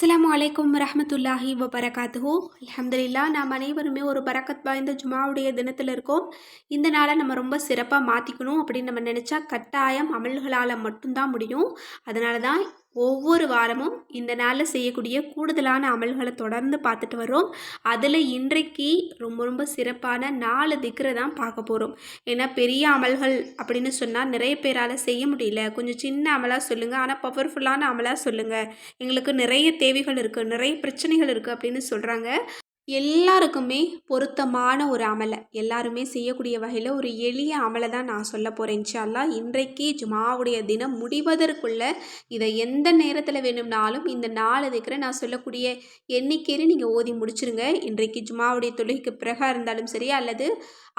அஸ்லாம் வலைக்கம் ரஹமத்துல்லாஹி வபரகாத்துஹு. அலமதுல்லா நாம் அனைவருமே ஒரு பரக்கத் வாய்ந்த ஜுமாவுடைய தினத்தில் இருக்கோம். இந்த நாளை நம்ம ரொம்ப சிறப்பாக மாற்றிக்கணும் அப்படின்னு நம்ம நினச்சா கட்டாயம் அமல்களால் மட்டும்தான் முடியும். அதனால தான் ஒவ்வொரு வாரமும் இந்த நாளில் செய்யக்கூடிய கூடுதலான அமல்களை தொடர்ந்து பார்த்துட்டு வரோம் அதில் இன்றைக்கு ரொம்ப ரொம்ப சிறப்பான நாலு திக்கரை தான் பார்க்க போகிறோம் ஏன்னா பெரிய அமல்கள் அப்படின்னு சொன்னால் நிறைய பேரால் செய்ய முடியல. கொஞ்சம் சின்ன அமலாக சொல்லுங்கள் ஆனால் பவர்ஃபுல்லான அமலாக சொல்லுங்கள் எங்களுக்கு நிறைய தேவைகள் இருக்குது நிறைய பிரச்சனைகள் இருக்குது அப்படின்னு சொல்கிறாங்க எல்லாருக்குமே பொருத்தமான ஒரு அமலை. எல்லாருமே செய்யக்கூடிய வகையில் ஒரு எளிய அமலை தான் நான் சொல்ல போகிறேன் இன்ஷால்லா இன்றைக்கு ஜுமாவுடைய தினம் முடிவதற்குள்ள இதை எந்த நேரத்தில் வேணும்னாலும் இந்த நாலு இருக்கிற நான் சொல்லக்கூடிய எண்ணிக்கையில் நீங்கள் ஓதி முடிச்சிருங்க. இன்றைக்கு ஜுமாவுடைய தொழுகைக்கு பிறகாக இருந்தாலும் சரி அல்லது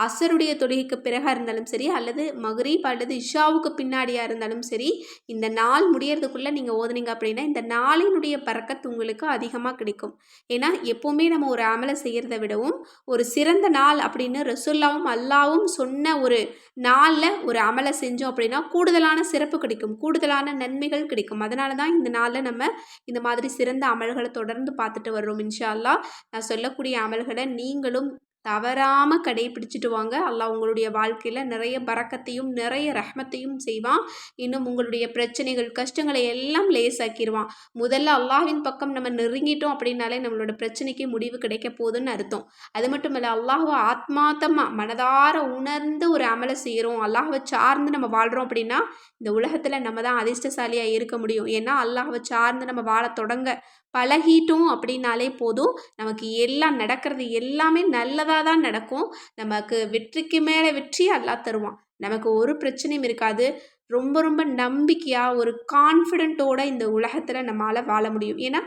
அசருடைய தொழுகைக்கு பிறகாக இருந்தாலும் சரி அல்லது மகரீப் அல்லது இஷாவுக்கு பின்னாடியாக இருந்தாலும் சரி இந்த நாள் முடியறதுக்குள்ளே நீங்கள் ஓதுனீங்க அப்படின்னா இந்த நாளினுடைய பறக்கத்து உங்களுக்கு அதிகமாக கிடைக்கும். ஏன்னா எப்போவுமே நம்ம ஒரு அமலை செய்கிறத விடவும் ஒரு சிறந்த நாள் அப்படின்னு ரசுல்லாவும் அல்லாவும் சொன்ன ஒரு நாளில் ஒரு அமலை செஞ்சோம் அப்படின்னா கூடுதலான சிறப்பு கிடைக்கும் கூடுதலான நன்மைகள் கிடைக்கும். அதனால தான் இந்த நாளில் நம்ம இந்த மாதிரி சிறந்த அமல்களை தொடர்ந்து பார்த்துட்டு வர்றோம் இன்ஷா அல்லா நான் சொல்லக்கூடிய அமல்களை நீங்களும் தவறாமல் கடைபிடிச்சிட்டு வாங்க. அல்லாஹ் உங்களுடைய வாழ்க்கையில் நிறைய பறக்கத்தையும் நிறைய ரஹ்மத்தையும் செய்வான். இன்னும் உங்களுடைய பிரச்சனைகள் கஷ்டங்களை எல்லாம் லேசாக்கிடுவான் முதல்ல அல்லாஹ்வின் பக்கம் நம்ம நெருங்கிட்டோம் அப்படின்னாலே நம்மளோட பிரச்சனைக்கு முடிவு கிடைக்க போகுதுன்னு அர்த்தம். அது மட்டும் இல்லை அல்லாஹுவை ஆத்மாத்தமாக மனதார உணர்ந்து ஒரு அமலை செய்கிறோம் அல்லாஹுவை சார்ந்து நம்ம வாழ்கிறோம் அப்படின்னா இந்த உலகத்தில் நம்ம தான் அதிர்ஷ்டசாலியாக இருக்க முடியும். ஏன்னா அல்லாஹுவை சார்ந்து நம்ம வாழ தொடங்க பழகிட்டோம் அப்படின்னாலே போதும். நமக்கு எல்லாம் நடக்கிறது எல்லாமே நல்லதாக தான் நடக்கும். நமக்கு வெற்றிக்கு மேலே வெற்றி அல்லா தருவான். நமக்கு ஒரு பிரச்சனையும் இருக்காது. ரொம்ப ரொம்ப நம்பிக்கையாக ஒரு கான்ஃபிடென்ட்டோட இந்த உலகத்தில் நம்மளால் வாழ முடியும். ஏன்னா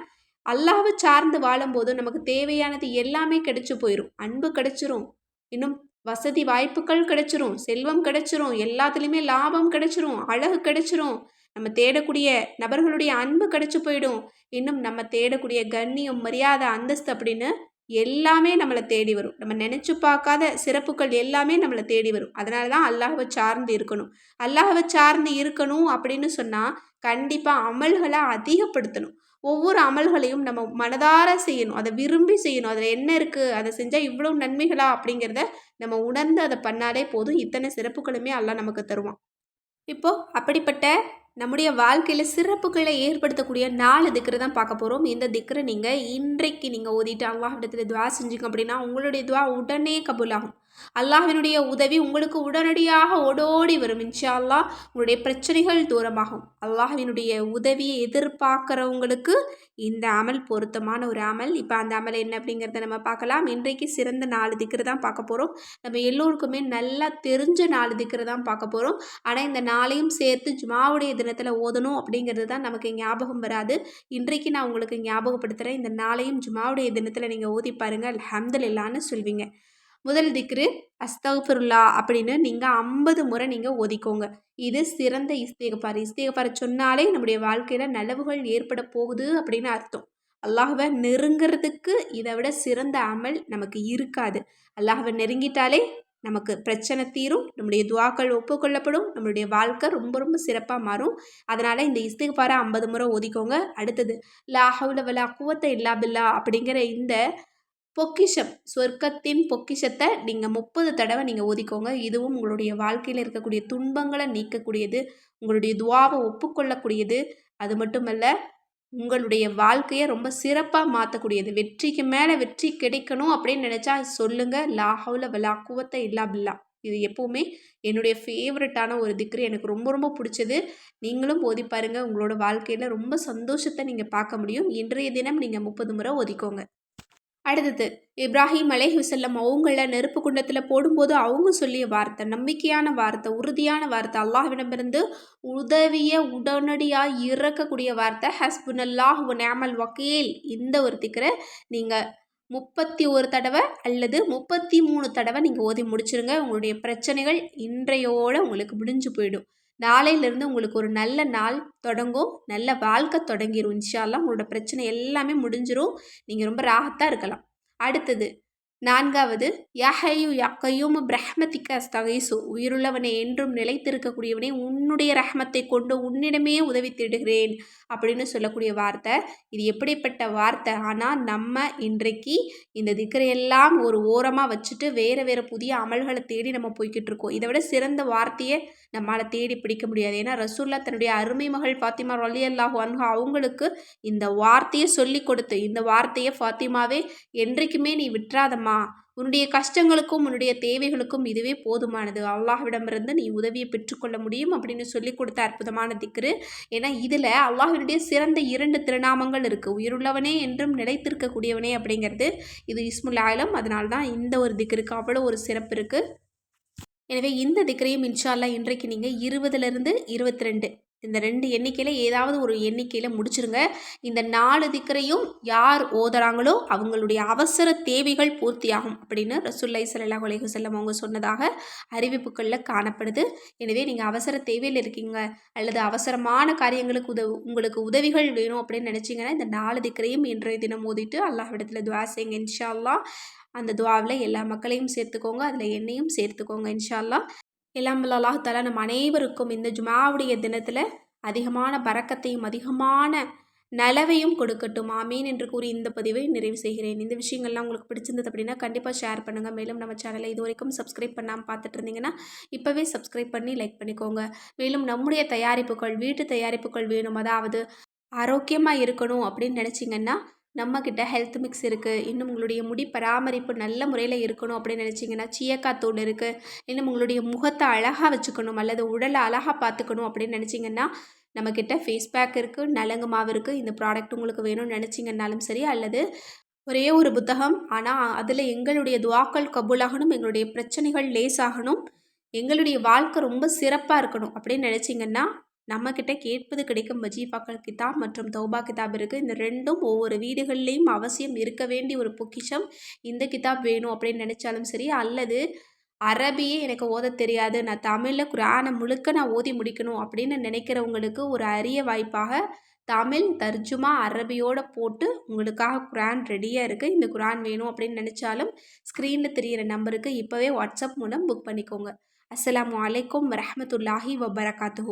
அல்லாவை சார்ந்து வாழும்போது நமக்கு தேவையானது எல்லாமே கிடைச்சி போயிடும் அன்பு கிடைச்சிரும். இன்னும் வசதி வாய்ப்புகள் கிடைச்சிரும். செல்வம் கிடைச்சிரும். எல்லாத்துலேயுமே லாபம் கிடைச்சிரும். அழகு கிடைச்சிரும். நம்ம தேடக்கூடிய நபர்களுடைய அன்பு கிடச்சி போயிடும். இன்னும் நம்ம தேடக்கூடிய கண்ணியம் மரியாதை அந்தஸ்து அப்படின்னு எல்லாமே நம்மளை தேடி வரும். நம்ம நினச்சி பார்க்காத சிறப்புகள் எல்லாமே நம்மளை தேடி வரும். அதனால தான் அல்லாஹவை சார்ந்து இருக்கணும். அல்லாஹவை சார்ந்து இருக்கணும் அப்படின்னு சொன்னால் கண்டிப்பாக அமல்களை அதிகப்படுத்தணும். ஒவ்வொரு அமல்களையும் நம்ம மனதார செய்யணும். அதை விரும்பி செய்யணும். அதில் என்ன இருக்குது அதை செஞ்சால் இவ்வளோ நன்மைகளா? அப்படிங்கிறத நம்ம உணர்ந்து அதை பண்ணாலே போதும். இத்தனை சிறப்புகளுமே அல்லாஹ் நமக்கு தருவான். இப்போது அப்படிப்பட்ட நம்முடைய வாழ்க்கையில் சிறப்புகளை ஏற்படுத்தக்கூடிய நாலு திக்கரை தான் பார்க்க போகிறோம் இந்த திக்கரை நீங்கள் இன்றைக்கு நீங்கள் ஓதிட்டு அல்லாஹிடத்தில் துவா செஞ்சுங்க அப்படின்னா உங்களுடைய துவா உடனே கபூலாகும். அல்லாஹினுடைய உதவி உங்களுக்கு உடனடியாக ஓடோடி வரும் இன்ஷா அல்லாஹ் உங்களுடைய பிரச்சனைகள் தூரமாகும். அல்லாஹினுடைய உதவியை எதிர்பார்க்குறவங்களுக்கு இந்த அமல் பொருத்தமான ஒரு அமல். இப்போ அந்த அமல் என்ன அப்படிங்கிறத நம்ம பார்க்கலாம். இன்றைக்கு சிறந்த நாலு திக்கிற தான் பார்க்க போகிறோம் நம்ம எல்லோருக்குமே நல்லா தெரிஞ்ச நாலு திக்கிற தான் பார்க்க போகிறோம் ஆனால் இந்த நாளையும் சேர்த்து ஜுமாவுடைய தினத்தில் ஓதணும் அப்படிங்கிறது தான் நமக்கு ஞாபகம் வராது. இன்றைக்கு நான் உங்களுக்கு ஞாபகப்படுத்துகிறேன் இந்த நாளையும் ஜுமாவுடைய தினத்தில் நீங்கள் ஓதி பாருங்கள் அல்ஹம்துலில்லான்னு சொல்வீங்க. முதல் திக்ரு அஸ்தகுல்லா அப்படின்னு நீங்கள் ஐம்பது முறை நீங்கள் ஒதிக்கோங்க. இது சிறந்த இஸ்தேகப்பார் இஸ்தேகப்பார் சொன்னாலே நம்முடைய வாழ்க்கையில் நலவுகள் ஏற்பட போகுது அப்படின்னு அர்த்தம். அல்லாஹுவை நெருங்கிறதுக்கு இதை விட சிறந்த அமல் நமக்கு இருக்காது. அல்லாஹுவை நெருங்கிட்டாலே நமக்கு பிரச்சனை தீரும். நம்முடைய துவாக்கள் ஒப்புக்கொள்ளப்படும். நம்மளுடைய வாழ்க்கை ரொம்ப ரொம்ப சிறப்பாக மாறும். அதனால் இந்த இஸ்திகபாரை ஐம்பது முறை ஒதுக்கோங்க. அடுத்தது லா ஹவுல வலா குவத்தை இல்லா பில்லா அப்படிங்கிற இந்த பொக்கிஷம் சொர்க்கத்தின் பொக்கிஷத்தை நீங்கள் முப்பது தடவை நீங்கள் ஒதுக்கோங்க. இதுவும் உங்களுடைய வாழ்க்கையில் இருக்கக்கூடிய துன்பங்களை நீக்கக்கூடியது உங்களுடைய துவாவை ஒப்புக்கொள்ளக்கூடியது. அது மட்டுமல்ல உங்களுடைய வாழ்க்கையை ரொம்ப சிறப்பாக மாற்றக்கூடியது வெற்றிக்கு மேலே வெற்றி கிடைக்கணும் அப்படின்னு நினச்சா சொல்லுங்கள் லாஹவுல வலா குவத்தை இல்லா பில்லா. இது எப்போவுமே என்னுடைய ஃபேவரட்டான ஒரு திக்ரு. எனக்கு ரொம்ப ரொம்ப பிடிச்சது. நீங்களும் ஓதி பாருங்கள் உங்களோட வாழ்க்கையில் ரொம்ப சந்தோஷத்தை நீங்கள் பார்க்க முடியும். இன்றைய தினம் நீங்கள் முப்பது முறை ஒதுக்கோங்க அடுத்தது இப்ராஹிம் அலேஹுசல்லம் அவங்கள நெருப்பு குண்டத்தில் போடும்போது அவங்க சொல்லிய வார்த்தை நம்பிக்கையான வார்த்தை உறுதியான வார்த்தை அல்லாஹ்விடமிருந்து உதவிய உடனடியாக இறக்கக்கூடிய வார்த்தை ஹஸ்புன் அல்லாஹ் நேமல் வக்கீல் இந்த ஒரு திக்கரை நீங்கள் முப்பத்தி ஒரு தடவை அல்லது முப்பத்தி மூணு தடவை நீங்கள் ஓதி முடிச்சிருங்க. உங்களுடைய பிரச்சனைகள் இன்றையோடு உங்களுக்கு முடிஞ்சு போயிடும். நாளையிலேருந்து உங்களுக்கு ஒரு நல்ல நாள் தொடங்கும். நல்ல வாழ்க்கை தொடங்கிடும் இன்ஷால்லாம் உங்களோட பிரச்சனை எல்லாமே முடிஞ்சிடும் நீங்கள் ரொம்ப ராகத்தாக இருக்கலாம். அடுத்தது நான்காவது யஹயு யக்கையும் பிரஹ்மத்திக்க அஸ்தகைசு. உயிருள்ளவனை என்றும் நிலைத்திருக்கக்கூடியவனை உன்னுடைய ரஹ்மத்தை கொண்டு உன்னிடமே உதவி தேடுகிறேன் அப்படின்னு சொல்லக்கூடிய வார்த்தை. இது எப்படிப்பட்ட வார்த்தை? ஆனால் நம்ம இன்றைக்கு இந்த திக்கரையெல்லாம் ஒரு ஓரமாக வச்சுட்டு வேறு வேறு புதிய அமல்களை தேடி நம்ம போய்கிட்டு இருக்கோம். இதை விட சிறந்த வார்த்தையை நம்மளால் தேடி பிடிக்க முடியாது. ஏன்னா ரசூல்லா தன்னுடைய அருமை மகள் ஃபாத்திமா ரலி அல்லாஹு அன்ஹா அவங்களுக்கு இந்த வார்த்தையை சொல்லி கொடுத்து இந்த வார்த்தையை ஃபாத்திமாவே என்றைக்குமே நீ விட்டுறாதம்மா உன்னுடைய கஷ்டங்களுக்கும் உன்னுடைய தேவைகளுக்கும் இதுவே போதுமானது. அல்லாஹ்விடமிருந்து நீ உதவியை பெற்றுக்கொள்ள முடியும் அப்படின்னு சொல்லி கொடுத்த அற்புதமான திக்ரு. ஏன்னா இதில் அல்லாஹினுடைய சிறந்த இரண்டு திருநாமங்கள் இருக்குது உயிருள்ளவனே என்றும் நிலைத்திருக்கக்கூடியவனே அப்படிங்கிறது இது இஸ்முல் அதனால தான் இந்த ஒரு திக்ருக்கு அவ்வளோ ஒரு சிறப்பு இருக்குது எனவே இந்த திக்கரையும் இன்ஷால்லா இன்றைக்கு நீங்கள் இருபதுலேருந்து இருபத்தி ரெண்டு இந்த ரெண்டு எண்ணிக்கையில் ஏதாவது ஒரு எண்ணிக்கையில் முடிச்சிருங்க. இந்த நாலு திக்கரையும் யார் ஓதுறாங்களோ அவங்களுடைய அவசர தேவைகள் பூர்த்தியாகும் அப்படின்னு ரசுல்லை சல்லா உலக செல்லம் அவங்க சொன்னதாக அறிவிப்புகளில் காணப்படுது. எனவே நீங்கள் அவசர தேவையில் இருக்கீங்க அல்லது அவசரமான காரியங்களுக்கு உதவு உங்களுக்கு உதவிகள் வேணும் அப்படின்னு நினச்சிங்கன்னா இந்த நாலு திக்கரையும் இன்றைய தினம் ஓதிட்டு அல்லாஹ்விடத்தில் துவா செய்யுங்க. இன்ஷா அல்லா அந்த துவாவில் எல்லா மக்களையும் சேர்த்துக்கோங்க அதில் என்னையும் சேர்த்துக்கோங்க இன்ஷால்லா எல்லாம் அல்லாஹ் தலா நம் அனைவருக்கும் இந்த ஜுமாவுடைய தினத்தில் அதிகமான பறக்கத்தையும் அதிகமான நலவையும் கொடுக்கட்டும். ஆமீன் என்று கூறி இந்த பதிவை நிறைவு செய்கிறேன். இந்த விஷயங்கள்லாம் உங்களுக்கு பிடிச்சிருந்தது அப்படின்னா கண்டிப்பாக ஷேர் பண்ணுங்கள் மேலும் நம்ம சேனலை இது வரைக்கும் சப்ஸ்கிரைப் பண்ணாமல் பார்த்துட்டு இருந்தீங்கன்னா இப்போவே சப்ஸ்கிரைப் பண்ணி லைக் பண்ணிக்கோங்க. மேலும் நம்முடைய தயாரிப்புகள் வீட்டு தயாரிப்புகள் வேணும் அதாவது ஆரோக்கியமாக இருக்கணும் அப்படின்னு நினச்சிங்கன்னா நம்மக்கிட்ட ஹெல்த் மிக்ஸ் இருக்குது இன்னும் உங்களுடைய முடி பராமரிப்பு நல்ல முறையில் இருக்கணும் அப்படின்னு நினச்சிங்கன்னா சீயக்காய் தூள் இருக்குது இன்னும் உங்களுடைய முகத்தை அழகாக வச்சுக்கணும் அல்லது உடலை அழகாக பார்த்துக்கணும் அப்படின்னு நினச்சிங்கன்னா நம்மக்கிட்ட ஃபேஸ் பேக் இருக்குது நலங்கு மாவு இருக்குது இந்த ப்ராடக்ட் உங்களுக்கு வேணும்னு நினச்சிங்கன்னாலும் சரி அல்லது ஒரே ஒரு புத்தகம் ஆனால் அதில் எங்களுடைய துவாக்கள் கபூலாகணும் எங்களுடைய பிரச்சனைகள் லேஸ் ஆகணும் எங்களுடைய வாழ்க்கை ரொம்ப சிறப்பாக இருக்கணும் அப்படின்னு நினச்சிங்கன்னா நம்மக்கிட்ட கேட்பது கிடைக்கும் வஜீஃபாக்கள் கிதாப் மற்றும் தௌபா கிதாப் இருக்குது இந்த ரெண்டும் ஒவ்வொரு வீடுகள்லேயும் அவசியம் இருக்க வேண்டிய ஒரு பொக்கிஷம் இந்த கிதாப் வேணும் அப்படின்னு நினச்சாலும் சரி அல்லது அரபியே எனக்கு ஓத தெரியாது நான் தமிழில் குரானை முழுக்க நான் ஓதி முடிக்கணும் அப்படின்னு நினைக்கிறவங்களுக்கு ஒரு அரிய வாய்ப்பாக தமிழ் தர்ஜுமா அரபியோடு போட்டு உங்களுக்காக குரான் ரெடியாக இருக்குது இந்த குரான் வேணும் அப்படின்னு நினச்சாலும் ஸ்க்ரீனில் தெரிகிற நம்பருக்கு இப்போவே வாட்ஸ்அப் மூலம் புக் பண்ணிக்கோங்க. அஸ்லாம் வலைக்கம் வரமத்துல்லாஹி வபரகாத்து